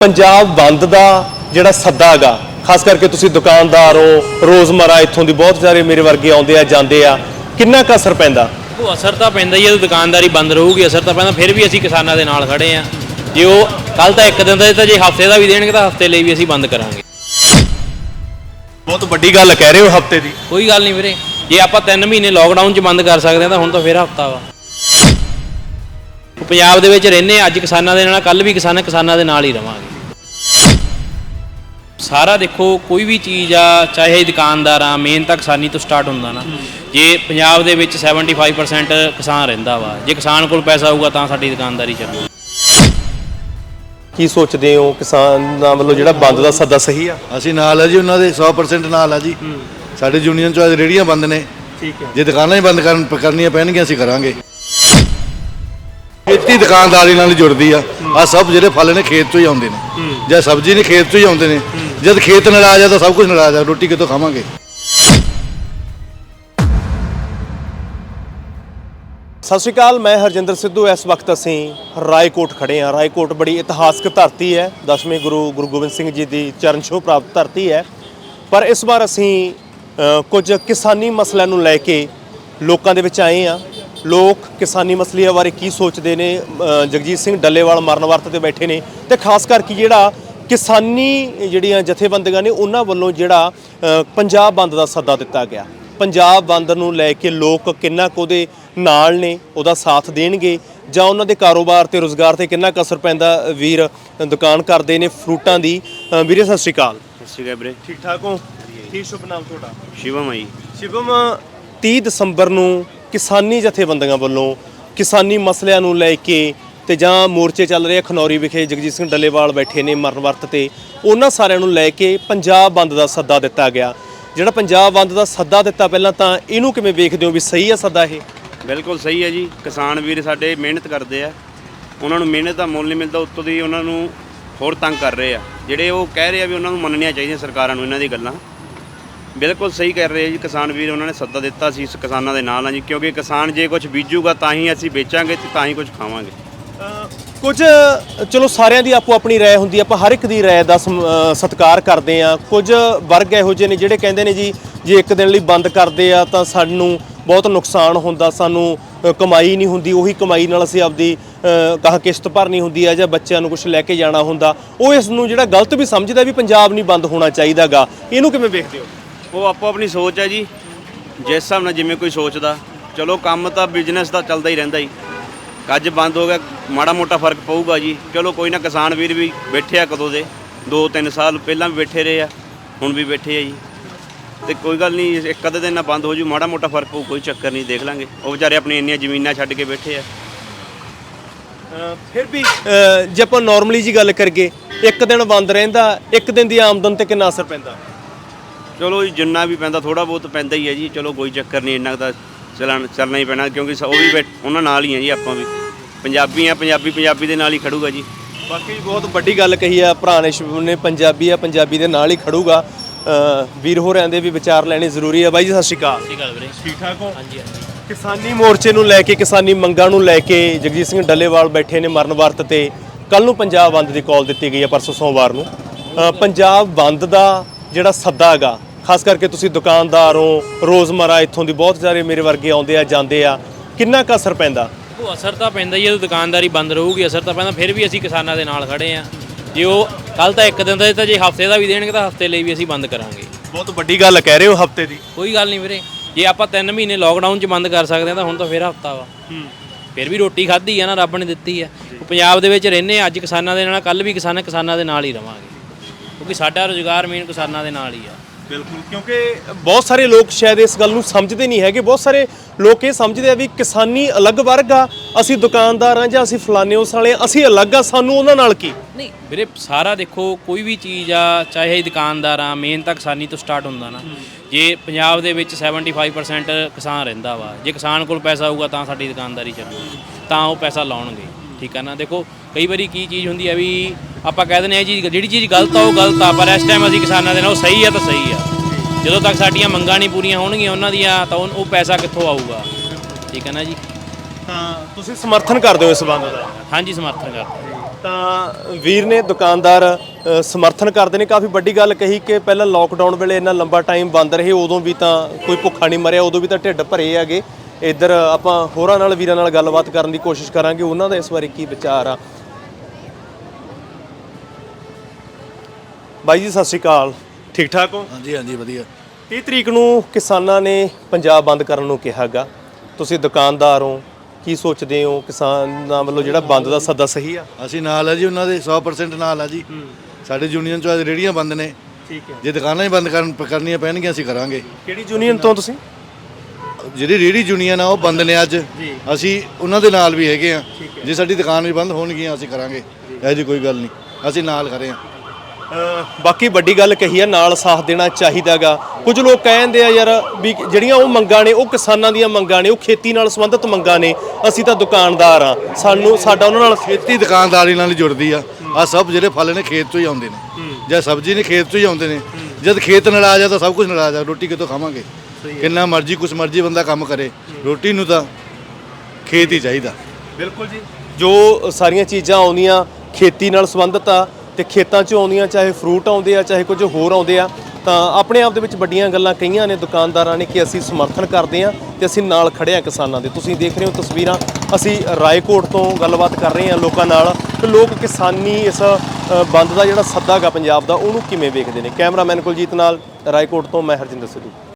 ਪੰਜਾਬ ਬੰਦ ਦਾ ਜਿਹੜਾ ਸੱਦਾ ਹੈਗਾ ਖਾਸ ਕਰਕੇ ਤੁਸੀਂ ਦੁਕਾਨਦਾਰ ਹੋ ਰੋਜ਼ਮਰਾ ਇੱਥੋਂ ਦੀ ਬਹੁਤ ਸਾਰੇ ਮੇਰੇ ਵਰਗੇ ਆਉਂਦੇ ਆ ਜਾਂਦੇ ਆ ਕਿੰਨਾ ਕੁ ਅਸਰ ਪੈਂਦਾ? ਉਹ ਅਸਰ ਤਾਂ ਪੈਂਦਾ ਹੀ ਹੈ ਦੁਕਾਨਦਾਰੀ ਬੰਦ ਰਹੂਗੀ ਅਸਰ ਤਾਂ ਪੈਂਦਾ ਫਿਰ ਵੀ ਅਸੀਂ ਕਿਸਾਨਾਂ ਦੇ ਨਾਲ ਖੜੇ ਆ। ਜੇ ਉਹ ਕੱਲ ਤਾਂ ਇੱਕ ਦਿਨ ਦਾ ਦਿੱਤਾ ਜੇ ਹਫ਼ਤੇ ਦਾ ਵੀ ਦੇਣਗੇ ਤਾਂ ਹਫ਼ਤੇ ਲਈ ਵੀ ਅਸੀਂ ਬੰਦ ਕਰਾਂਗੇ। ਬਹੁਤ ਵੱਡੀ ਗੱਲ ਕਹਿ ਰਹੇ ਹੋ ਹਫ਼ਤੇ ਦੀ। ਕੋਈ ਗੱਲ ਨਹੀਂ ਵੀਰੇ ਜੇ ਆਪਾਂ 3 ਮਹੀਨੇ ਲੋਕਡਾਊਨ 'ਚ ਬੰਦ ਕਰ ਸਕਦੇ ਹਾਂ ਤਾਂ ਹੁਣ ਤਾਂ ਫਿਰ ਹਫਤਾ ਵਾ। ਪੰਜਾਬ ਦੇ ਵਿੱਚ ਰਹਿੰਦੇ ਅੱਜ ਕਿਸਾਨਾਂ ਦੇ ਨਾਲ ਕੱਲ ਵੀ ਕਿਸਾਨ ਕਿਸਾਨਾਂ ਦੇ ਨਾਲ ਹੀ ਰਵਾਂਗੇ। ਸਾਰਾ ਦੇਖੋ ਕੋਈ ਵੀ ਚੀਜ਼ ਆ ਚਾਹੇ ਦੁਕਾਨਦਾਰ ਆ ਮੇਨ ਤਾਂ ਕਿਸਾਨੀ ਤੋਂ ਸਟਾਰਟ ਹੁੰਦਾ ਨਾ। ਜੇ ਪੰਜਾਬ ਦੇ ਵਿੱਚ 75% ਕਿਸਾਨ ਰਹਿੰਦਾ ਵਾ ਜੇ ਕਿਸਾਨ ਕੋਲ ਪੈਸਾ ਹੋਊਗਾ ਤਾਂ ਸਾਡੀ ਦੁਕਾਨਦਾਰੀ ਚੱਲੂ। ਕੀ ਸੋਚਦੇ ਹੋ ਕਿਸਾਨਾਂ ਵੱਲੋਂ ਜਿਹੜਾ ਬੰਦ ਦਾ ਸੱਦਾ ਸਹੀ ਆ? ਅਸੀਂ ਨਾਲ ਹੈ ਜੀ ਉਹਨਾਂ ਦੇ 100% ਨਾਲ ਆ ਜੀ। ਸਾਡੇ ਯੂਨੀਅਨ ਚੋਂ ਅੱਜ ਰੇੜੀਆਂ ਬੰਦ ਨੇ। ਠੀਕ ਹੈ। ਜੇ ਦੁਕਾਨਾਂ ਹੀ ਬੰਦ ਕਰਨ ਕਰਨੀਆਂ ਪੈਣਗੀਆਂ ਅਸੀਂ ਕਰਾਂਗੇ। ਖੇਤੀ ਦੁਕਾਨਦਾਰੀ ਨਾਲ ਜੁੜਦੀ ਆ। ਆ ਸਭ ਜਿਹੜੇ ਫਲ ਨੇ ਖੇਤ ਤੋਂ ਹੀ ਆਉਂਦੇ ਨੇ। ਜਾਂ ਸਬਜ਼ੀ ਨੇ ਖੇਤ ਤੋਂ ਹੀ ਆਉਂਦੇ ਨੇ। ਜਦ ਖੇਤ ਨਾਰਾਜ਼ ਆ ਤਾਂ ਸਭ ਕੁਝ ਨਾਰਾਜ਼ ਆ, ਰੋਟੀ ਕਿੱਥੋਂ ਖਾਵਾਂਗੇ? ਸਤਿ ਸ਼੍ਰੀ ਅਕਾਲ, ਮੈਂ ਹਰਜਿੰਦਰ ਸਿੱਧੂ, ਇਸ ਵਕਤ ਅਸੀਂ ਰਾਏਕੋਟ ਖੜੇ ਹਾਂ। ਰਾਏਕੋਟ ਬੜੀ ਇਤਿਹਾਸਕ ਧਰਤੀ ਹੈ, ਦਸਵੇਂ ਗੁਰੂ ਗੁਰੂ ਗੋਬਿੰਦ ਸਿੰਘ ਜੀ ਦੀ ਚਰਨ ਛੋਹ ਪ੍ਰਾਪਤ ਧਰਤੀ ਹੈ। ਪਰ ਇਸ ਵਾਰ ਅਸੀਂ ਕੁਝ ਕਿਸਾਨੀ ਮਸਲਿਆਂ ਨੂੰ ਲੈ ਕੇ ਲੋਕਾਂ ਦੇ ਵਿੱਚ ਆਏ ਹਾਂ। ਲੋਕ ਕਿਸਾਨੀ ਮਸਲਿਆਂ ਬਾਰੇ ਕੀ ਸੋਚਦੇ ਨੇ? ਜਗਜੀਤ ਸਿੰਘ ਡੱਲੇਵਾਲ ਮਰਨ ਵਰਤ ਤੇ ਬੈਠੇ ਨੇ। ਤੇ ਖਾਸ ਕਰਕੇ ਜਿਹੜਾ ਕਿਸਾਨੀ ਜਿਹੜੀਆਂ ਜਥੇਬੰਦੀਆਂ ਨੇ ਉਹਨਾਂ ਵੱਲੋਂ ਜਿਹੜਾ ਪੰਜਾਬ ਬੰਦ ਦਾ ਸੱਦਾ ਦਿੱਤਾ ਗਿਆ। ਪੰਜਾਬ ਬੰਦ ਨੂੰ ਲੈ ਕੇ ਲੋਕ ਕਿੰਨਾ ਕੁ ਉਹਦੇ ਨਾਲ ਨੇ ਉਹਦਾ ਸਾਥ ਦੇਣਗੇ ਜਾਂ ਉਹਨਾਂ ਦੇ ਕਾਰੋਬਾਰ ਤੇ ਰੋਜ਼ਗਾਰ ਤੇ ਕਿੰਨਾ ਅਸਰ ਪੈਂਦਾ ਵੀਰ ਦੁਕਾਨ ਕਰਦੇ ਨੇ ਫਰੂਟਾਂ ਦੀ। ਵੀਰੇ ਸਤਿ ਸ਼੍ਰੀ ਅਕਾਲ। ਸਤਿ ਸ਼੍ਰੀ ਅਕਾਲ ਵੀਰੇ। ਠੀਕ ਠਾਕ ਹੋ? ਕੀ ਸ਼ੁਭ ਨਾਮ ਤੁਹਾਡਾ? ਸ਼ਿਵਮ ਆਈ ਸ਼ਿਵਮ 30 ਦਸੰਬਰ ਨੂੰ ਕਿਸਾਨੀ ਜਥੇਬੰਦੀਆਂ ਵੱਲੋਂ ਕਿਸਾਨੀ ਮਸਲਿਆਂ ਨੂੰ ਲੈ ਕੇ ਤੇ ਜਾਂ ਮੋਰਚੇ ਚੱਲ ਰਹੇ ਆ, ਖਨੌਰੀ ਵਿਖੇ ਜਗਜੀਤ ਸਿੰਘ ਡੱਲੇਵਾਲ ਬੈਠੇ ਨੇ ਮਰਨ ਵਰਤ ਤੇ। ਉਹਨਾਂ ਸਾਰਿਆਂ ਨੂੰ ਲੈ ਕੇ ਪੰਜਾਬ ਬੰਦ ਦਾ ਸੱਦਾ ਦਿੱਤਾ ਗਿਆ। ਜਿਹੜਾ ਪੰਜਾਬ ਬੰਦ ਦਾ ਸੱਦਾ ਦਿੱਤਾ ਪਹਿਲਾਂ ਤਾਂ ਇਹਨੂੰ ਕਿਵੇਂ ਵੇਖਦੇ ਹੋ ਵੀ ਸਹੀ ਆ ਸੱਦਾ ਇਹ? ਬਿਲਕੁਲ ਸਹੀ ਹੈ ਜੀ। ਕਿਸਾਨ ਵੀਰ ਸਾਡੇ ਮਿਹਨਤ ਕਰਦੇ ਆ। ਉਹਨਾਂ ਨੂੰ ਮਿਹਨਤ ਦਾ ਮੁੱਲ ਨਹੀਂ ਮਿਲਦਾ, ਉੱਤੋਂ ਦੀ ਉਹਨਾਂ ਨੂੰ ਹੋਰ ਤੰਗ ਕਰ ਰਹੇ ਆ। ਜਿਹੜੇ ਉਹ ਕਹਿ ਰਹੇ ਆ ਵੀ ਉਹਨਾਂ ਨੂੰ ਮੰਨਣੀਆਂ ਚਾਹੀਦੀਆਂ ਸਰਕਾਰਾਂ ਨੂੰ ਇਹਨਾਂ ਦੀ ਗੱਲਾਂ। ਬਿਲਕੁਲ ਸਹੀ ਕਰ ਰਹੇ ਆ ਜੀ। ਕਿਸਾਨ ਵੀਰ ਉਹਨਾਂ ਨੇ ਸੱਦਾ ਦਿੱਤਾ ਸੀ ਕਿਸਾਨਾਂ ਦੇ ਨਾਲ ਆ ਜੀ। ਕਿਉਂਕਿ ਕਿਸਾਨ ਜੇ ਕੁਝ ਬੀਜੂਗਾ ਤਾਂ ਹੀ ਅਸੀਂ ਵੇਚਾਂਗੇ ਤੇ ਤਾਂ ਹੀ ਕੁਝ ਖਾਵਾਂਗੇ। ਕੁਝ ਚਲੋ ਸਾਰਿਆਂ ਦੀ ਆਪੋ ਆਪਣੀ ਰਾਏ ਹੁੰਦੀ ਆ ਆਪਾਂ ਹਰ ਇੱਕ ਦੀ ਰਾਏ ਦਾ ਸਮ- ਸਤਿਕਾਰ ਕਰਦੇ ਆ। ਕੁਝ ਵਰਗ ਇਹੋ ਜਿਹੇ ਨੇ ਜਿਹੜੇ ਕਹਿੰਦੇ ਨੇ ਜੀ ਜੇ ਇੱਕ ਦਿਨ ਲਈ ਬੰਦ ਕਰਦੇ ਆ ਤਾਂ ਸਾਨੂੰ ਬਹੁਤ ਨੁਕਸਾਨ ਹੁੰਦਾ ਸਾਨੂੰ ਕਮਾਈ ਨਹੀਂ ਹੁੰਦੀ ਉਹੀ ਕਮਾਈ ਨਾਲ ਅਸੀਂ ਆਪਦੀ ਅ, ਕਹਾ ਕਿਸ਼ਤ ਭਰਨੀ ਹੁੰਦੀ ਆ ਜਾਂ ਬੱਚਿਆਂ ਨੂੰ ਕੁਝ ਲੈ ਕੇ ਜਾਣਾ ਹੁੰਦਾ। ਉਹ ਇਸ ਨੂੰ ਜਿਹੜਾ ਗਲਤ ਵੀ ਸਮਝਦਾ ਵੀ ਪੰਜਾਬ ਨਹੀਂ ਬੰਦ ਹੋਣਾ ਚਾਹੀਦਾਗਾ। ਇਹਨੂੰ ਕਿਵੇਂ ਵੇਖਦੇ ਹੋ? ਉਹ ਆਪੋ ਆਪਣੀ ਸੋਚ ਹੈ ਜੀ। ਜਿਸ ਹਿਸਾਬ ਨਾਲ ਜਿਵੇਂ ਕੋਈ ਸੋਚਦਾ ਚਲੋ ਕੰਮ ਤਾਂ ਬਿਜ਼ਨਸ ਦਾ ਚੱਲਦਾ ਹੀ ਰਹਿੰਦਾ ਜੀ। ਅੱਜ ਬੰਦ ਹੋ ਗਿਆ ਮਾੜਾ ਮੋਟਾ ਫ਼ਰਕ ਪਊਗਾ ਜੀ। ਚਲੋ ਕੋਈ ਨਾ ਕਿਸਾਨ ਵੀਰ ਵੀ ਬੈਠੇ ਆ ਕਦੋਂ ਦੇ। 2-3 ਸਾਲ ਪਹਿਲਾਂ ਵੀ ਬੈਠੇ ਰਹੇ ਆ ਹੁਣ ਵੀ ਬੈਠੇ ਆ ਜੀ। ਤੇ ਕੋਈ ਗੱਲ ਨਹੀਂ ਇੱਕ ਅੱਧੇ ਦਿਨ ਨਾਲ ਬੰਦ ਹੋ ਜੂ ਮਾੜਾ ਮੋਟਾ ਫ਼ਰਕ ਪਊ ਕੋਈ ਚੱਕਰ ਨਹੀਂ ਦੇਖ ਲਾਂਗੇ। ਉਹ ਵਿਚਾਰੇ ਆਪਣੀ ਇੰਨੀਆਂ ਜ਼ਮੀਨਾਂ ਛੱਡ ਕੇ ਬੈਠੇ ਆ। ਫਿਰ ਵੀ ਅ, ਜੇ ਆਪਾਂ ਨਾਰਮਲੀ ਜੀ ਗੱਲ ਕਰੀਏ ਇੱਕ ਦਿਨ ਬੰਦ ਰਹਿੰਦਾ ਇੱਕ ਦਿਨ ਦੀ ਆਮਦਨ ਤੇ ਕਿੰਨਾ ਅਸਰ ਪੈਂਦਾ? ਚਲੋ ਜੀ ਜਿੰਨਾ ਵੀ ਪੈਂਦਾ ਥੋੜਾ ਬਹੁਤ ਪੈਂਦਾ ਹੀ ਹੈ ਜੀ। ਚਲੋ ਕੋਈ ਚੱਕਰ ਨਹੀਂ ਇੰਨਾ ਕੁ ਤਾਂ ਚੱਲਣ ਚੱਲਣਾ ਹੀ ਪੈਣਾ ਕਿਉਂਕਿ ਸ- ਉਹ ਵੀ ਬੈਠ- ਉਹਨਾਂ ਨਾਲ ਹੀ ਆ ਜੀ ਆਪਾਂ ਵੀ। ਪੰਜਾਬੀ ਆ ਪੰਜਾਬੀ ਪੰਜਾਬੀ ਦੇ ਨਾਲ ਹੀ ਖੜੂਗਾ ਜੀ। ਬਾਕੀ ਬਹੁਤ ਵੱਡੀ ਗੱਲ ਕਹੀ ਆ ਭਰਾ ਨੇ ਸ਼ਿਵਮ ਨੇ ਪੰਜਾਬੀ ਆ ਪੰਜਾਬੀ ਦੇ ਨਾਲ ਹੀ ਖੜੂਗਾ। ਅ, ਵੀਰ ਹੋਰਾਂ ਦੇ ਵੀ ਵਿਚਾਰ ਲੈਣੇ ਜ਼ਰੂਰੀ ਆ। ਬਾਈ ਜੀ ਸਤਿ ਸ਼੍ਰੀ ਅਕਾਲ। ਠੀਕ ਗੱਲ ਵੀਰੇ। ਠੀਕ ਠਾਕ ਹੋ? ਹਾਂਜੀ ਹਾਂਜੀ। ਕਿਸਾਨੀ ਮੋਰਚੇ ਨੂੰ ਲੈ ਕੇ ਕਿਸਾਨੀ ਮੰਗਾਂ ਨੂੰ ਲੈ ਕੇ ਜਗਜੀਤ ਸਿੰਘ ਡੱਲੇਵਾਲ ਬੈਠੇ ਨੇ ਮਰਨ ਵਰਤ ਤੇ। ਕੱਲ ਨੂੰ ਪੰਜਾਬ ਬੰਦ ਦੀ ਕਾਲ ਦਿੱਤੀ ਗਈ ਹੈ ਪਰਸੋਂ ਸੋਮਵਾਰ ਨੂੰ। ਅ, ਪੰਜਾਬ ਬੰਦ ਦਾ ਜਿਹੜਾ ਸੱਦਾ ਹੈਗਾ ਖਾਸ ਕਰਕੇ ਤੁਸੀਂ ਦੁਕਾਨਦਾਰ ਹੋ ਰੋਜ਼ਮਰਾ ਇੱਥੋਂ ਦੀ ਬਹੁਤ ਸਾਰੇ ਮੇਰੇ ਵਰਗੇ ਆਉਂਦੇ ਆ ਜਾਂਦੇ ਆ। ਕਿੰਨਾ ਕੁ ਅਸਰ ਪੈਂਦਾ? ਉਹ ਅਸਰ ਤਾਂ ਪੈਂਦਾ ਹੀ ਹੈ ਦੁਕਾਨਦਾਰੀ ਬੰਦ ਰਹੂਗੀ ਅਸਰ ਤਾਂ ਪੈਂਦਾ ਫਿਰ ਵੀ ਅਸੀਂ ਕਿਸਾਨਾਂ ਦੇ ਨਾਲ ਖੜੇ ਆ। ਜੇ ਉਹ ਕੱਲ ਤਾਂ ਇੱਕ ਦਿਨ ਦਾ ਦਿੱਤਾ ਜੇ ਹਫ਼ਤੇ ਦਾ ਵੀ ਦੇਣਗੇ ਤਾਂ ਹਫ਼ਤੇ ਲਈ ਵੀ ਅਸੀਂ ਬੰਦ ਕਰਾਂਗੇ। ਬਹੁਤ ਵੱਡੀ ਗੱਲ ਕਹਿ ਰਹੇ ਹੋ ਹਫ਼ਤੇ ਦੀ। ਕੋਈ ਗੱਲ ਨਹੀਂ ਵੀਰੇ। ਜੇ ਆਪਾਂ 3 ਮਹੀਨੇ ਲੋਕਡਾਊਨ 'ਚ ਬੰਦ ਕਰ ਸਕਦੇ ਹਾਂ ਤਾਂ ਹੁਣ ਤਾਂ ਫਿਰ ਹਫਤਾ ਵਾ। ਫਿਰ ਵੀ ਰੋਟੀ ਖਾਧੀ ਆ ਨਾ ਰੱਬ ਨੇ ਦਿੱਤੀ ਆ। ਪੰਜਾਬ ਦੇ ਵਿੱਚ ਰਹਿੰਦੇ ਆ ਅੱਜ ਕਿਸਾਨਾਂ ਦੇ ਨਾਲ ਕੱਲ ਵੀ ਕਿਸਾਨ ਕਿਸਾਨਾਂ ਦੇ ਨਾਲ ਹੀ ਰਵਾਂਗੇ। ਕਿਉਂਕਿ ਸਾਡਾ ਰੋਜ਼ਗਾਰ ਮੇਨ ਕਿਸਾਨਾਂ ਦੇ ਨਾਲ ਹੀ ਆ। ਬਿਲਕੁਲ ਕਿਉਂਕਿ ਬਹੁਤ ਸਾਰੇ ਲੋਕ ਸ਼ਾਇਦ ਇਸ ਗੱਲ ਨੂੰ ਸਮਝਦੇ ਨਹੀਂ ਹੈਗੇ। ਬਹੁਤ ਸਾਰੇ ਲੋਕ ਇਹ ਸਮਝਦੇ ਆ ਵੀ ਕਿਸਾਨੀ ਅਲੱਗ ਵਰਗ ਆ ਅਸੀਂ ਦੁਕਾਨਦਾਰ ਆ ਜਾਂ ਅਸੀਂ ਫਲਾਣੇ ਉਸ ਵਾਲੇ ਆ ਅਸੀਂ ਅਲੱਗ ਆ ਸਾਨੂੰ ਉਹਨਾਂ ਨਾਲ ਕੀ? ਨਹੀਂ ਵੀਰੇ ਸਾਰਾ ਦੇਖੋ ਕੋਈ ਵੀ ਚੀਜ਼ ਆ ਚਾਹੇ ਦੁਕਾਨਦਾਰ ਆ ਮੇਨ ਤਾਂ ਕਿਸਾਨੀ ਤੋਂ ਸਟਾਰਟ ਹੁੰਦਾ ਨਾ। ਜੇ ਪੰਜਾਬ ਦੇ ਵਿੱਚ 75% ਕਿਸਾਨ ਰਹਿੰਦਾ ਵਾ ਜੇ ਕਿਸਾਨ ਕੋਲ ਪੈਸਾ ਹੋਊਗਾ ਤਾਂ ਸਾਡੀ ਦੁਕਾਨਦਾਰੀ ਚੱਲੂਗੀ ਤਾਂ ਉਹ ਪੈਸਾ ਲਾਉਣਗੇ। ਠੀਕ ਆ ਨਾ? ਦੇਖੋ ਕਈ ਵਾਰੀ ਕੀ ਚੀਜ਼ ਹੁੰਦੀ ਆ ਵੀ ਆਪਾਂ ਕਹਿ ਦਿੰਦੇ ਆ ਜੀ ਜਿਹੜੀ ਚੀਜ਼ ਗਲਤ ਆ ਉਹ ਗਲਤ ਆ ਪਰ ਇਸ ਟਾਈਮ ਅਸੀਂ ਕਿਸਾਨਾਂ ਦੇ ਨਾਲ ਉਹ ਸਹੀ ਆ ਤਾਂ ਸਹੀ ਆ। ਜਦੋਂ ਤੱਕ ਸਾਡੀਆਂ ਮੰਗਾਂ ਨਹੀਂ ਪੂਰੀਆਂ ਹੋਣਗੀਆਂ ਉਹਨਾਂ ਦੀਆਂ ਤਾਂ ਉਹ ਪੈਸਾ ਕਿੱਥੋਂ ਆਊਗਾ? ਠੀਕ ਹੈ ਨਾ ਜੀ? ਤਾਂ ਤੁਸੀਂ ਸਮਰਥਨ ਕਰਦੇ ਹੋ ਇਸ ਬੰਦ ਦਾ? ਹਾਂਜੀ ਸਮਰਥਨ ਕਰਦੇ ਤਾਂ ਵੀਰ ਨੇ ਦੁਕਾਨਦਾਰ ਸਮਰਥਨ ਕਰਦੇ ਨੇ। ਕਾਫੀ ਵੱਡੀ ਗੱਲ ਕਹੀ ਕਿ ਪਹਿਲਾਂ ਲੋਕਡਾਊਨ ਵੇਲੇ ਇੰਨਾ ਲੰਬਾ ਟਾਈਮ ਬੰਦ ਰਹੇ ਉਦੋਂ ਵੀ ਤਾਂ ਕੋਈ ਭੁੱਖਾ ਨਹੀਂ ਮਰਿਆ ਉਦੋਂ ਵੀ ਤਾਂ ਢਿੱਡ ਭਰੇ ਹੈਗੇ। ਇੱਧਰ ਆਪਾਂ ਹੋਰਾਂ ਨਾਲ ਵੀਰਾਂ ਨਾਲ ਗੱਲਬਾਤ ਕਰਨ ਦੀ ਕੋਸ਼ਿਸ਼ ਕਰਾਂਗੇ। ਉਹਨਾਂ ਦਾ ਇਸ ਬਾਰੇ ਕੀ ਵਿਚਾਰ ਆ? ਬਾਈ ਜੀ ਸਤਿ ਸ਼੍ਰੀ ਅਕਾਲ। ਠੀਕ ਠਾਕ ਹੋ? ਹਾਂਜੀ ਹਾਂਜੀ ਵਧੀਆ। 30 ਤਰੀਕ ਨੂੰ ਕਿਸਾਨਾਂ ਨੇ ਪੰਜਾਬ ਬੰਦ ਕਰਨ ਨੂੰ ਕਿਹਾਗਾ ਤੁਸੀਂ ਦੁਕਾਨਦਾਰ ਹੋ ਕੀ ਸੋਚਦੇ ਹੋ? ਕਿਸਾਨਾਂ ਵੱਲੋਂ ਜਿਹੜਾ ਬੰਦ ਦਾ ਸੱਦਾ ਸਹੀ ਆ? ਅਸੀਂ ਨਾਲ ਆ ਜੀ ਉਹਨਾਂ ਦੇ 100% ਨਾਲ ਆ ਜੀ। ਸਾਡੇ ਯੂਨੀਅਨ ਚੋਂ ਅੱਜ ਰੇੜੀਆਂ ਬੰਦ ਨੇ। ਠੀਕ ਹੈ। ਜੇ ਦੁਕਾਨਾਂ ਹੀ ਬੰਦ ਕਰਨ ਕਰਨੀਆਂ ਪੈਣਗੀਆਂ ਅਸੀਂ ਕਰਾਂਗੇ। ਕਿਹੜੀ ਯੂਨੀਅਨ ਤੋਂ ਤੁਸੀਂ? ਜਿਹੜੀ ਰੇੜੀ ਯੂਨੀਅਨ ਆ ਉਹ ਬੰਦ ਨੇ ਅੱਜ। ਅਸੀਂ ਉਹਨਾਂ ਦੇ ਨਾਲ ਵੀ ਹੈਗੇ ਆ। ਜੇ ਸਾਡੀ ਦੁਕਾਨ ਵੀ ਬੰਦ ਹੋਣਗੀਆਂ ਅਸੀਂ ਕਰਾਂਗੇ। ਇਹ ਜੀ ਕੋਈ ਗੱਲ ਨਹੀਂ। ਅਸੀਂ ਨਾਲ ਖੜੇ ਆ। ਬਾਕੀ ਵੱਡੀ ਗੱਲ ਕਹੀ ਹੈ ਨਾਲ ਸਾਥ ਦੇਣਾ ਚਾਹੀਦਾਗਾ। ਕੁਝ ਲੋਕ ਕਹਿੰਦੇ ਆ ਯਾਰ ਵੀ ਜਿਹੜੀਆਂ ਉਹ ਮੰਗਾਂ ਨੇ ਉਹ ਕਿਸਾਨਾਂ ਦੀਆਂ ਮੰਗਾਂ ਨੇ ਉਹ ਖੇਤੀ ਨਾਲ ਸੰਬੰਧਿਤ ਮੰਗਾਂ ਨੇ ਅਸੀਂ ਤਾਂ ਦੁਕਾਨਦਾਰ ਆ। ਸਾਨੂੰ ਸਾਡਾ ਉਹਨਾਂ ਨਾਲ ਖੇਤੀ ਦੁਕਾਨਦਾਰੀ ਨਾਲ ਹੀ ਜੁੜਦੀ ਆ। ਆ ਸਭ ਜਿਹੜੇ ਫਲ ਨੇ ਖੇਤ ਤੋਂ ਹੀ ਆਉਂਦੇ ਨੇ। ਜੇ ਸਬਜ਼ੀ ਨੇ ਖੇਤ ਤੋਂ ਹੀ ਆਉਂਦੇ ਨੇ। ਜਦ ਖੇਤ ਨਾਰਾਜ਼ ਆ ਤਾਂ ਸਭ ਕੁਝ ਨਾਰਾਜ਼ ਆ। ਰੋਟੀ ਕਿੱਥੋਂ ਖਾਵਾਂਗੇ? ਕਿੰਨਾ ਮਰਜ਼ੀ ਕੁਛ ਮਰਜ਼ੀ ਬੰਦਾ ਕੰਮ ਕਰੇ। ਰੋਟੀ ਨੂੰ ਤਾਂ ਖੇਤ ਹੀ ਚਾਹੀਦਾ। ਬਿਲਕੁਲ ਜੀ। ਜੋ ਸਾਰੀਆਂ ਚੀਜ਼ਾਂ ਆਉਂਦੀਆਂ ਖੇਤੀ ਨਾਲ ਸੰਬੰਧਿਤ ਆ ਤੇ ਖੇਤਾਂ 'ਚੋਂ ਆਉਂਦੀਆਂ, ਚਾਹੇ ਫਰੂਟ ਆਉਂਦੇ ਆ, ਚਾਹੇ ਕੁਝ ਹੋਰ ਆਉਂਦੇ ਆ, ਤਾਂ ਆਪਣੇ ਆਪ ਦੇ ਵਿੱਚ ਵੱਡੀਆਂ ਗੱਲਾਂ ਕਹੀਆਂ ਨੇ ਦੁਕਾਨਦਾਰਾਂ ਨੇ ਕਿ ਅਸੀਂ ਸਮਰਥਨ ਕਰਦੇ ਆ ਤੇ ਅਸੀਂ ਨਾਲ ਖੜੇ ਆ ਕਿਸਾਨਾਂ ਦੇ। ਤੁਸੀਂ ਦੇਖ ਰਹੇ ਹੋ ਤਸਵੀਰਾਂ, ਅਸੀਂ ਰਾਏਕੋਟ ਤੋਂ ਗੱਲਬਾਤ ਕਰ ਰਹੇ ਹਾਂ ਲੋਕਾਂ ਨਾਲ ਕਿ ਲੋਕ ਕਿਸਾਨੀ ਇਸ ਬੰਦ ਦਾ ਜਿਹੜਾ ਸੱਦਾ ਗਾ ਪੰਜਾਬ ਦਾ, ਉਹਨੂੰ ਕਿਵੇਂ ਵੇਖਦੇ ਨੇ? ਕੈਮਰਾਮੈਨ ਕੁਲਜੀਤ ਨਾਲ ਰਾਏਕੋਟ ਤੋਂ ਮੈਂ ਹਰਜਿੰਦਰ ਸਿੱਧੂ।